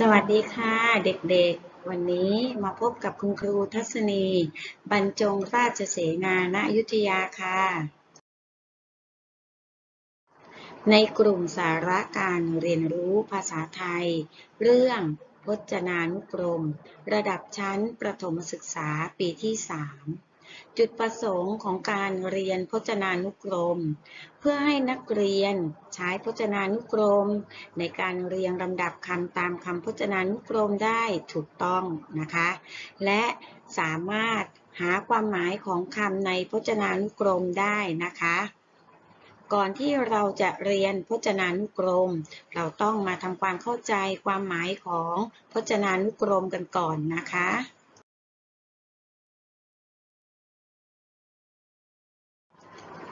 สวัสดีค่ะเด็กๆ วันนี้มาพบกับคุณครูทัศนี บรรจงราชเสนาณยุธยาค่ะ ในกลุ่มสาระการเรียนรู้ภาษาไทย เรื่องพจนานุกรม ระดับชั้นประถมศึกษาปีที่ 3 จุดประสงค์ของการเรียนพจนานุกรม เพื่อให้นักเรียนใช้พจนานุกรม ในการเรียงลำดับคำตามคำพจนานุกรมได้ถูกต้องนะคะ และสามารถหาความหมายของคำในพจนานุกรมได้นะคะก่อนที่เราจะเรียนพจนานุกรม เราต้องมาทำความเข้าใจความหมายของพจนานุกรมกันก่อนนะคะ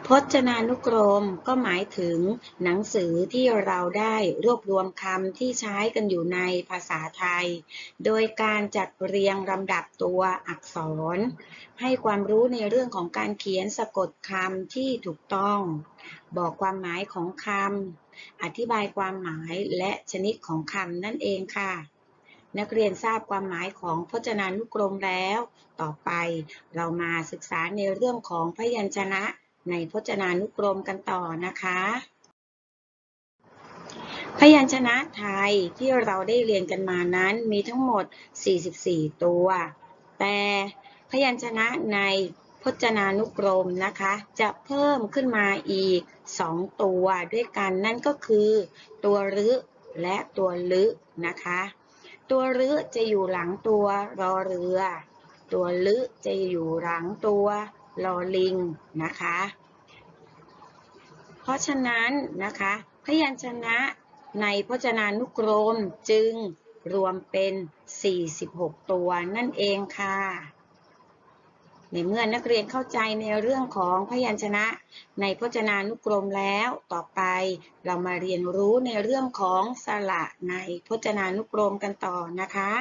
พจนานุกรมก็หมายถึงหนังสือที่เราได้รวบรวมคำที่ใช้กันอยู่ในภาษาไทย โดยการจัดเรียงลำดับตัวอักษร ให้ความรู้ในเรื่องของการเขียนสะกดคำที่ถูกต้อง บอกความหมายของคำอธิบายความหมายและชนิดของคำนั่นเองค่ะ นักเรียนทราบความหมายของพจนานุกรมแล้ว ต่อไปเรามาศึกษาในเรื่องของพยัญชนะ ในพจนานุกรมกันต่อนะคะ พยัญชนะไทยที่เราได้เรียนกันมานั้นมีทั้งหมด 44 ตัว แต่พยัญชนะในพจนานุกรมนะคะ จะเพิ่มขึ้นมาอีก 2 ตัวด้วยกันนั่นก็คือ ตัวรึและตัวลึนะคะ ตัวรึจะอยู่หลังตัวรอเรือ ตัวลึจะอยู่หลังตัว ลอลิงนะคะ เพราะฉะนั้นนะคะ พยัญชนะในพจนานุกรมจึงรวมเป็น 46 ตัวนั่นเองค่ะ ในเมื่อนักเรียนเข้าใจในเรื่องของพยัญชนะในพจนานุกรมแล้วต่อไปเรามาเรียนรู้ในเรื่องของสระในพจนานุกรมกันต่อนะคะ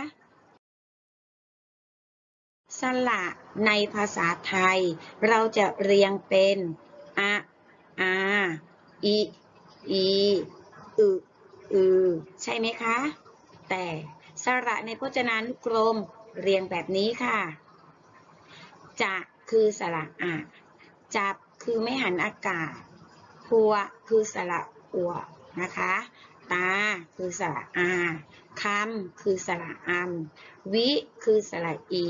สระในภาษาไทย เราจะเรียงเป็นอะอาอิอีอึอือใช่ไหมคะ แต่สระในพจนานุกรมเรียงแบบนี้ค่ะ จะคือสระอะจับคือไม่หันอากาศ พัวคือสระอัวนะคะ ตาคือสระอาคำคือสระอัมวิคือสระอี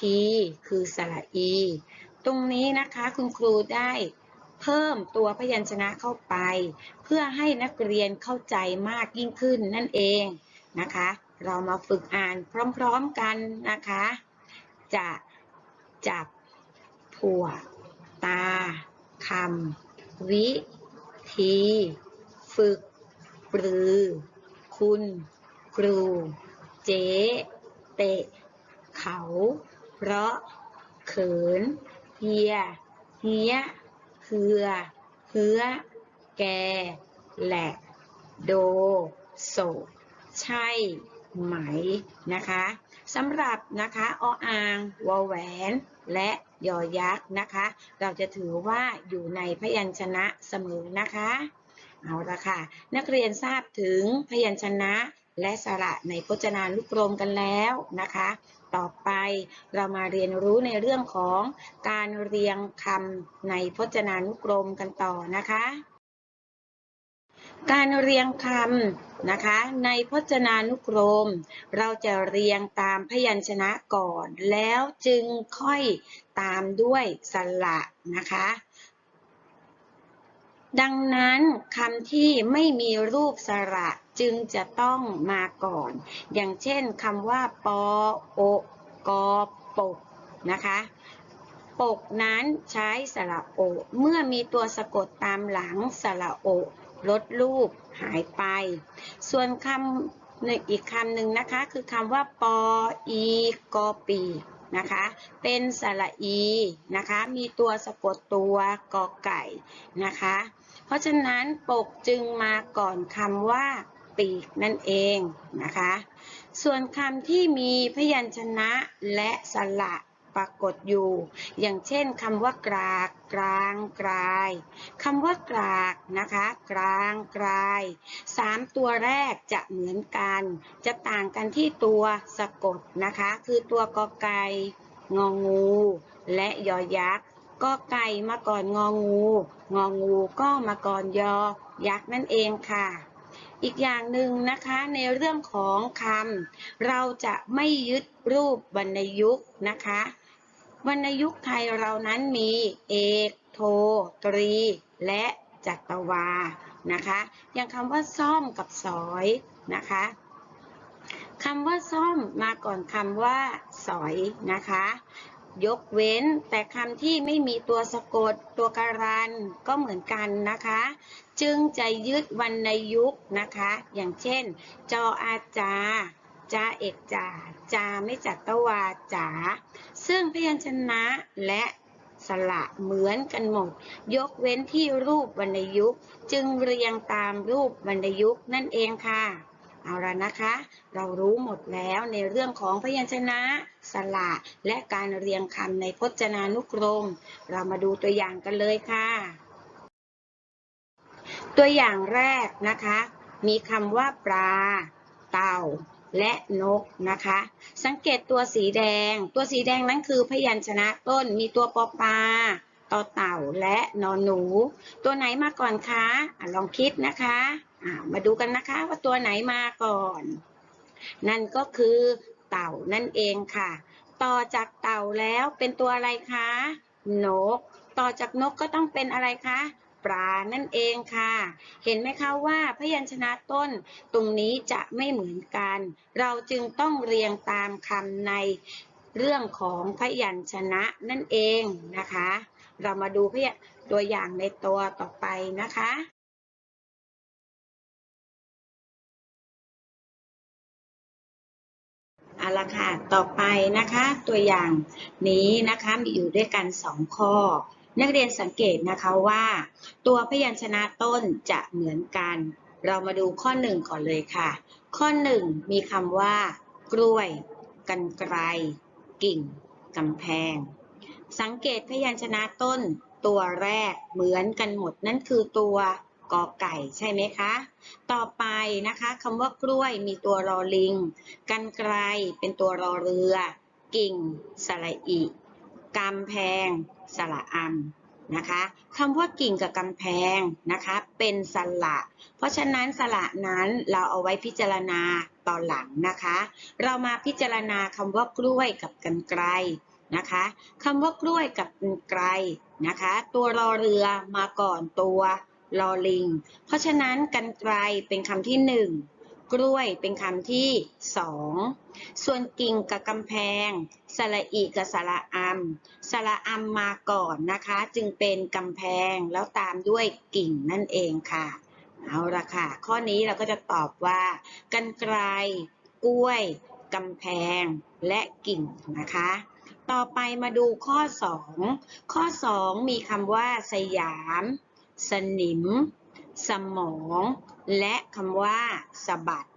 ทีคือสระอีตรงนี้นะคะคุณครูได้เพิ่มตัวพยัญชนะเข้าไป เพื่อให้นักเรียนเข้าใจมากยิ่งขึ้นนั่นเองนะคะ เรามาฝึกอ่านพร้อมๆกันนะคะ จะจับผัวตาคำวิธีฝึกปรือคุณ ครู เจ๊เตะ เขา เพราะ เขิน เฮีย เฮียเฮือเฮือแก แหละโด โศใช่ไหมนะคะสำหรับนะคะออ่างวอแหวน และยอยักษ์นะคะ เราจะถือว่าอยู่ในพยัญชนะเสมอนะคะ เอาละค่ะ นักเรียนทราบถึงพยัญชนะ และสระในพจนานุกรมกันแล้วนะคะ ต่อไปเรามาเรียนรู้ในเรื่องของการเรียงคำในพจนานุกรมกันต่อนะคะ การเรียงคำนะคะ ในพจนานุกรม เราจะเรียงตามพยัญชนะก่อน แล้วจึงค่อยตามด้วยสระนะคะ ดังนั้นคำที่ไม่มีรูปสระจึงจะต้องมาก่อน อย่างเช่นคำว่าปอโอกอปกนะคะปกนั้นใช้สระโอ เมื่อมีตัวสะกดตามหลังสระโอ ลดรูปหายไป ส่วนคำในอีกคำหนึ่งนะคะ คือคำว่าปออีกอปี นะคะ เป็นสระอีนะคะ มีตัวสะกดตัวกอไก่นะคะ เพราะฉะนั้นปกจึงมาก่อนคำว่าปีกนั่นเองนะคะ ส่วนคำที่มีพยัญชนะและสระ ปรากฏอยู่ อย่างเช่นคำว่ากราก กลางกลายคำว่ากรากนะคะ กลางกลายสามตัวแรกจะเหมือนกัน จะต่างกันที่ตัวสะกดนะคะ คือตัวกอไก่งองู และยอยักษ์กอไก่มาก่อนงองู งองูก็มาก่อนยอ ยักษ์นั่นเองค่ะ อีกอย่างหนึ่งนะคะในเรื่องของคำเราจะไม่ยึดรูปวรรณยุกต์นะคะ วรรณยุกต์ไทยเรานั้นมีเอก โท ตรี และจัตวา นะคะ อย่างคำว่าซ่อมกับสอยนะคะคำว่าซ่อมมาก่อนคำว่า สอยนะคะ ยกเว้นแต่คำที่ไม่มีตัวสะกดตัวการันก็เหมือนกันนะคะ จึงจะยึดวรรณยุกต์นะคะ อย่างเช่น จออาจา จาเอกจ่าจาไม่จัตวาจาซึ่งพยัญชนะและสระเหมือนกันหมด ยกเว้นที่รูปวรรณยุกต์จึงเรียงตามรูปวรรณยุกต์นั่นเองค่ะ เอาละนะคะ เรารู้หมดแล้วในเรื่องของพยัญชนะ สระและการเรียงคำในพจนานุกรม เรามาดูตัวอย่างกันเลยค่ะ ตัวอย่างแรกนะคะ มีคำว่าปลา เต่า และนกนะคะ สังเกตตัวสีแดง ตัวสีแดงนั้นคือพยัญชนะต้นมีตัวปอปลาต่อเต่าและนอนหนู ตัวไหนมาก่อนคะอะลองคิดนะคะมาดูกันนะคะว่าตัวไหนมาก่อน นั่นก็คือเต่านั่นเองค่ะ ต่อจากเต่าแล้วเป็นตัวอะไรคะ นก ต่อจากนกก็ต้องเป็นอะไรคะ ปลานั่นเองค่ะ เห็นไหมคะว่าพยัญชนะต้นตรงนี้จะไม่เหมือนกัน เราจึงต้องเรียงตามคำในเรื่องของพยัญชนะนั่นเองนะคะ เรามาดูพยตัวอย่างในตัวต่อไปนะคะเอาละค่ะ ต่อไปนะคะ ตัวอย่างนี้นะคะมีอยู่ด้วยกัน 2 ข้อ นักเรียนสังเกตนะคะว่า ตัวพยัญชนะต้นจะเหมือนกัน เรามาดูข้อ1ก่อนเลยค่ะ ข้อ1มีคำว่า กล้วย กันไกรกิ่งกำแพง สังเกตพยัญชนะต้นตัวแรกเหมือนกันหมดนั่นคือตัวกอไก่ใช่ไหมคะ ต่อไปนะคะคำว่ากล้วยมีตัวรอลิง กันไกลเป็นตัวรอเรือ กิ่งสระอิ กำแพงสระอำนะคะคำว่ากิ่งกับกำแพงนะคะเป็นสระ เพราะฉะนั้นสระนั้นเราเอาไว้พิจารณาตอนหลังนะคะ เรามาพิจารณาคำว่ากล้วยกับกันไกลนะคะคำว่ากล้วยกับกันไกลนะคะ ตัวรอเรือมาก่อนตัวลอลิง เพราะฉะนั้นกันไกลเป็นคำที่หนึ่ง กล้วยเป็นคำที่สองส่วนกิ่งกับกำแพงสระอีกับสระอัมสระอัมมาก่อนนะคะ จึงเป็นกำแพงแล้วตามด้วยกิ่งนั่นเองค่ะ เอาละค่ะ ข้อนี้เราก็จะตอบว่า กันไกลกล้วยกำแพงและกิ่งนะคะ ต่อไปมาดูข้อ 2 ข้อ 2 มีคำว่า สยาม สนิม สมอง และคำว่าสะบัด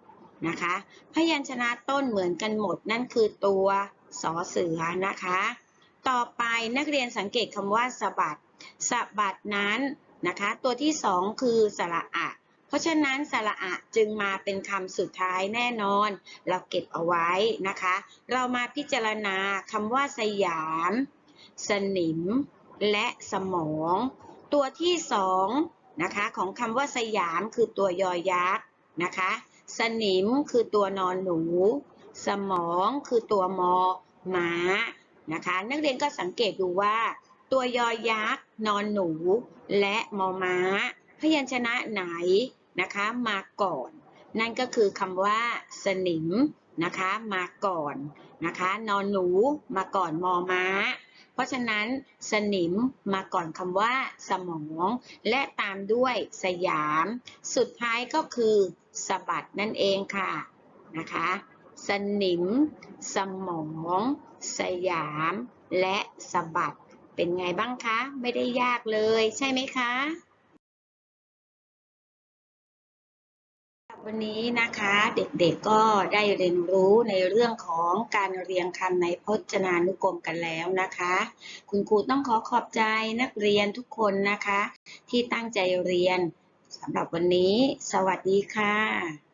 นะคะ พยัญชนะต้นเหมือนกันหมดนั่นคือตัวสอเสือนะคะ ต่อไปนักเรียนสังเกตคำว่าสะบัดสะบัดนั้นนะคะ ตัวที่สองคือสระอะ เพราะฉะนั้นสระอะจึงมาเป็นคำสุดท้ายแน่นอน เราเก็บเอาไว้นะคะ เรามาพิจารณาคำว่าสยาม สนิม และสมอง ตัวที่สอง นะคะของคำว่าสยามคือตัวยอยักษ์นะคะ สนิมคือตัวนอนหนู สมองคือตัวมอม้านะคะ นักเรียนก็สังเกตดูว่า ตัวยอยักษ์นอนหนู และมอม้า พยัญชนะไหนนะคะมาก่อน นั่นก็คือคำว่า สนิมนะคะมาก่อนนะคะ นอนหนูมาก่อนมอม้า เพราะฉะนั้นสนิมมาก่อนคำว่าสมอง และตามด้วยสยาม สุดท้ายก็คือสะบัดนั่นเองค่ะนะคะ สนิม สมอง สยาม และสะบัด เป็นไงบ้างคะ ไม่ได้ยากเลยใช่ไหมคะ วันนี้นะคะเด็กๆก็ได้เรียนรู้ในเรื่องของการเรียงคำในพจนานุกรมกันแล้วนะคะ คุณครูต้องขอขอบใจนักเรียนทุกคนนะคะ ที่ตั้งใจเรียนสำหรับวันนี้ สวัสดีค่ะ